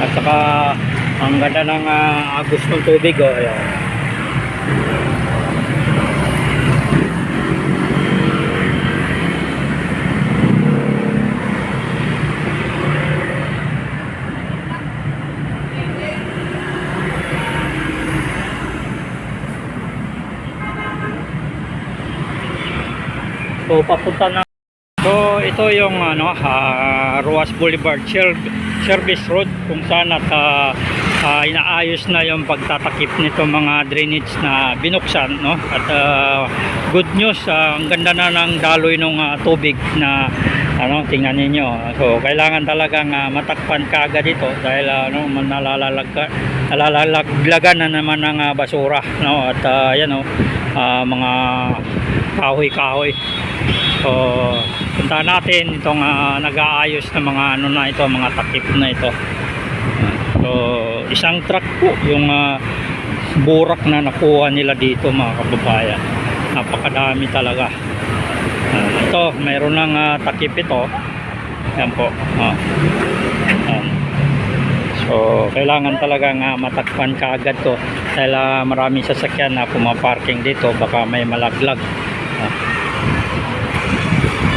At saka ang ganda ng uh, agos ng tubig oh. Ayan. So papunta na So ito yung ano ah, Ruas Boulevard Ser- Service Road kung saan at ah, ah, inaayos na yung pagtatakip nito mga drainage na binuksan no? At ah, good news ah, ang ganda na ng daloy ng ah, tubig na ano tingnan niyo so kailangan talagang ah, matakpan kaagad ito dahil ah, ano man nalalalag nalalaglagan na naman ng ah, basura no? At ah, yan oh, ah, mga kahoy-kahoy So, punta natin itong ah, nag-aayos ng mga ano na ito, mga takip na ito. So, isang truck po yung ah, burak na nakuha nila dito mga kababayan. Napakadami talaga. Ah, ito, mayroon ng ah, takip ito. Yan po. Ah. Yan. So, kailangan talagang uh, matakpan kaagad to dahil ah, maraming sasakyan na pumaparking dito baka may malaglag. Ah.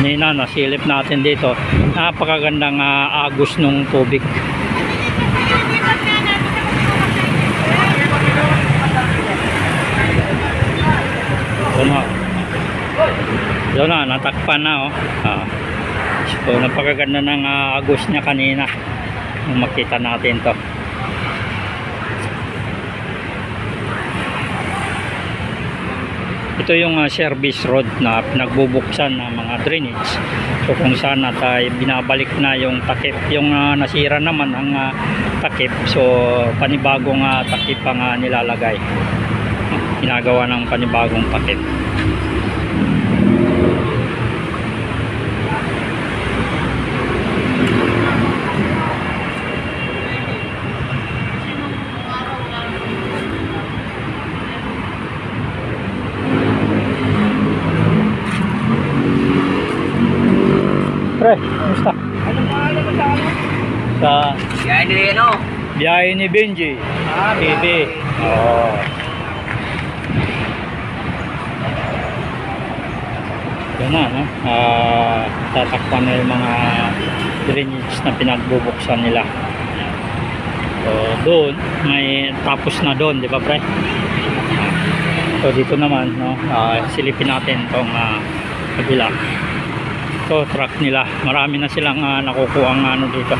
Nina, nasilip natin dito. Napakagandang ah, agos ng tubig. Na. Yun na, natakpan na oh. Ah. So, napakaganda ng ah, agos niya kanina. Makita natin to. Ito yung ah, service road na pinagbubuksan ng mga drainage. So kung saan at binabalik na yung takip, yung ah, nasira naman ang ah, takip. So panibagong ah, takip ang ah, nilalagay. Ginagawa ng panibagong takip. Pre, kumusta? Anong pangalan mo sa ano? Sa Yan ni ano? biyahe ni Benji. Ah, TV. biyahe. Oo. Yan na, no? Ah, tatakpan na yung mga drainage na pinagbubuksan nila. So, doon, may tapos na doon, di ba, pre? So, dito naman, no? Ah, silipin natin itong uh, kabila. Ito, truck nila. Marami na silang ah, nakukuha ang ano dito.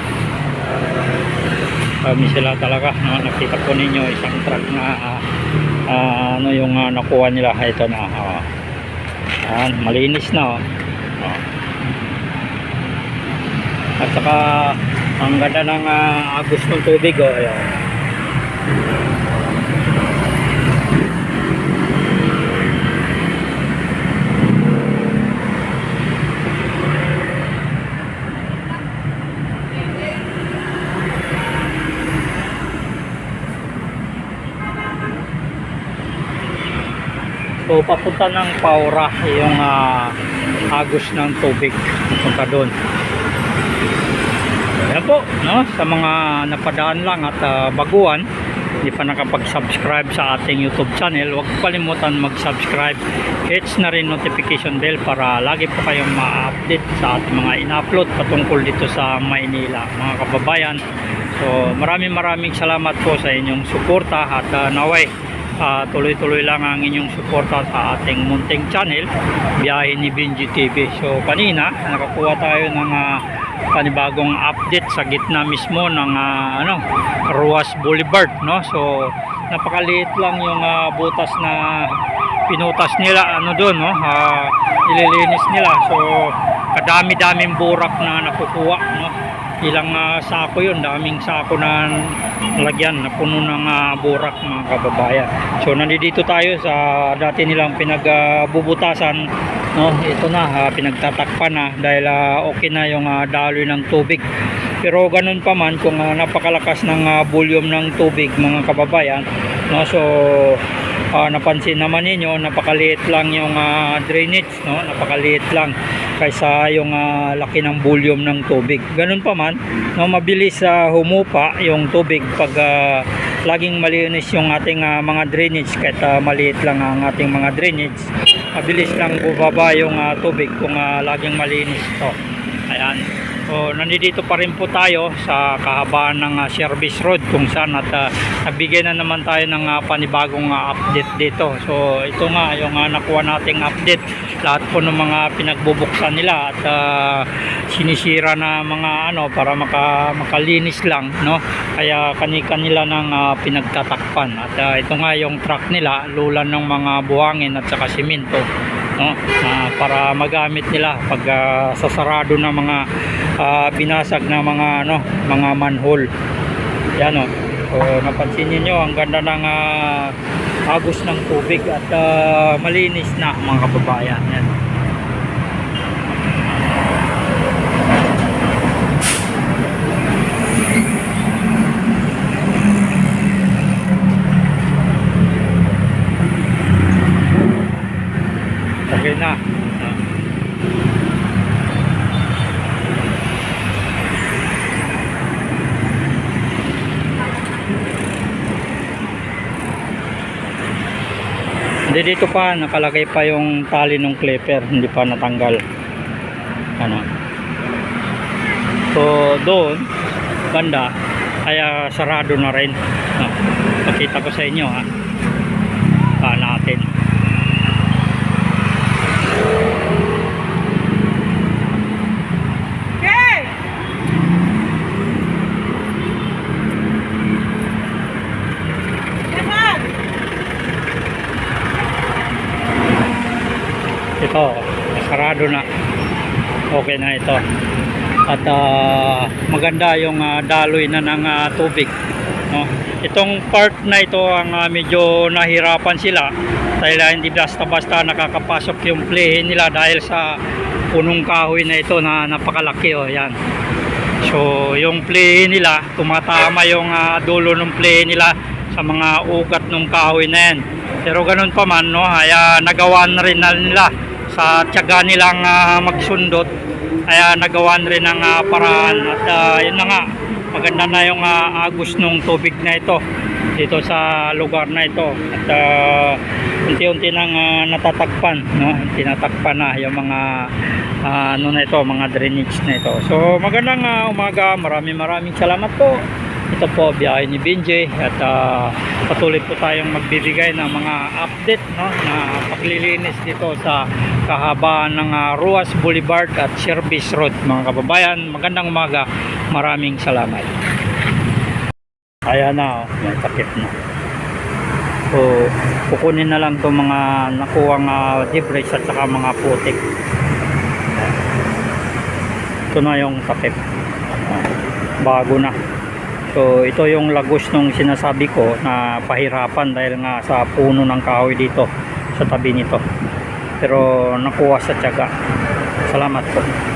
Marami sila talaga. No? Nakita po ninyo isang truck na ah, ah, ano yung ah, nakuha nila. Ito na. Oh. Yan, malinis na. Oh. At saka ang ganda ng ah, agos ng tubig. Oh. Ayan. So papunta ng Paura yung ah, agos ng tubig papunta doon. Yan po, no? sa mga napadaan lang at ah, baguhan, hindi pa nakapag-subscribe sa ating YouTube channel, huwag kalimutan mag-subscribe. Hits na rin notification bell para lagi po kayong ma-update sa ating mga in-upload patungkol dito sa Maynila, mga kababayan. So maraming maraming salamat po sa inyong suporta at ah, naway Ah, tuloy-tuloy lang ang inyong suporta sa ating munting channel biyahe ni Benji TV so kanina nakakuha tayo ng ah, panibagong update sa gitna mismo ng ah, ano Ruas Boulevard no? So napakaliit lang yung ah, butas na pinutas nila ano doon no? Ah, nililinis nila. So kadami-daming burak na nakukuha no? Ilang ah, sako yun daming sako na nalagyan na puno ng ah, burak mga kababayan. So nandito tayo sa dati nilang pinagbubutasan no? Ito na ah, pinagtatakpan na dahil ah, okay na yung ah, daloy ng tubig. Pero ganun pa man kung ah, napakalakas ng ah, volume ng tubig mga kababayan no? So Ah, napansin naman ninyo, napakaliit lang yung ah, drainage, no? Napakaliit lang kaysa yung ah, laki ng volume ng tubig. Ganun pa man, no, mabilis sa humupa yung tubig pag ah, laging malinis yung ating ah, mga drainage kahit ah, maliit lang ang ating mga drainage. Mabilis lang bubaba yung ah, tubig kung ah, laging malinis ito. Ayan. So, nandito pa rin po tayo sa kahabaan ng ah, service road kung saan at ah, nagbigay na naman tayo ng ah, panibagong ah, update dito. So, ito nga yung ah, nakuha nating update. Lahat po ng mga pinagbubuksan nila at ah, sinisira na mga ano para maka, makalinis lang, no? Kaya kani-kanila ng ah, pinagtatakpan. At ah, ito nga yung truck nila, lulan ng mga buhangin at saka simento no? Ah, para magamit nila pag ah, sasarado na mga ah, binasag na mga ano mga manhole. Yan o so napansin niyo ang ganda ng ah, agos ng tubig at ah, malinis na mga kababayan. Yan na Ah. Hindi dito pa nakalagay pa yung tali ng clipper, hindi pa natanggal. Ano? So doon banda kaya sarado na rin. No. Pakita ko sa inyo ha. Pa natin. Okay! Yaman! Ito, sarado na. Okay na ito. At ah, maganda yung ah, daloy na ng ah, tubig. No? Itong part na ito ang ah, medyo nahirapan sila dahil ah, hindi basta-basta nakakapasok yung play nila dahil sa punong kahoy na ito na napakalaki oh, yan. So, yung play nila, tumatama yung ah, dulo ng play nila sa mga ugat ng kahoy na yan. Pero ganun pa man, no, ay ah, nagawa na rin na nila sa tiyaga nilang ah, magsundot. Kaya nagawa na rin ang ah, paraan. At ah, yun na nga, maganda na yung ah, agos ng tubig na ito dito sa lugar na ito. At ah, unti-unti nang ah, natatakpan no? Tinatakpan na yung mga ah, ano na ito mga drainage na ito. So magandang ah, umaga. Maraming maraming salamat po ito po biyahe ni Benji at ah, patuloy po tayong magbibigay ng mga update no na paglilinis dito sa kahabaan ng ah, Ruas Boulevard at Service Road mga kababayan magandang umaga maraming salamat Ayan na, oh, may takip na. So, kukunin na lang itong mga nakuwang uh, debris at saka mga putik. Ito na yung takip. Bago na. So, ito yung lagos nung sinasabi ko na pahirapan dahil nga sa puno ng kahoy dito sa tabi nito. Pero nakuha sa tiyaga. Salamat po.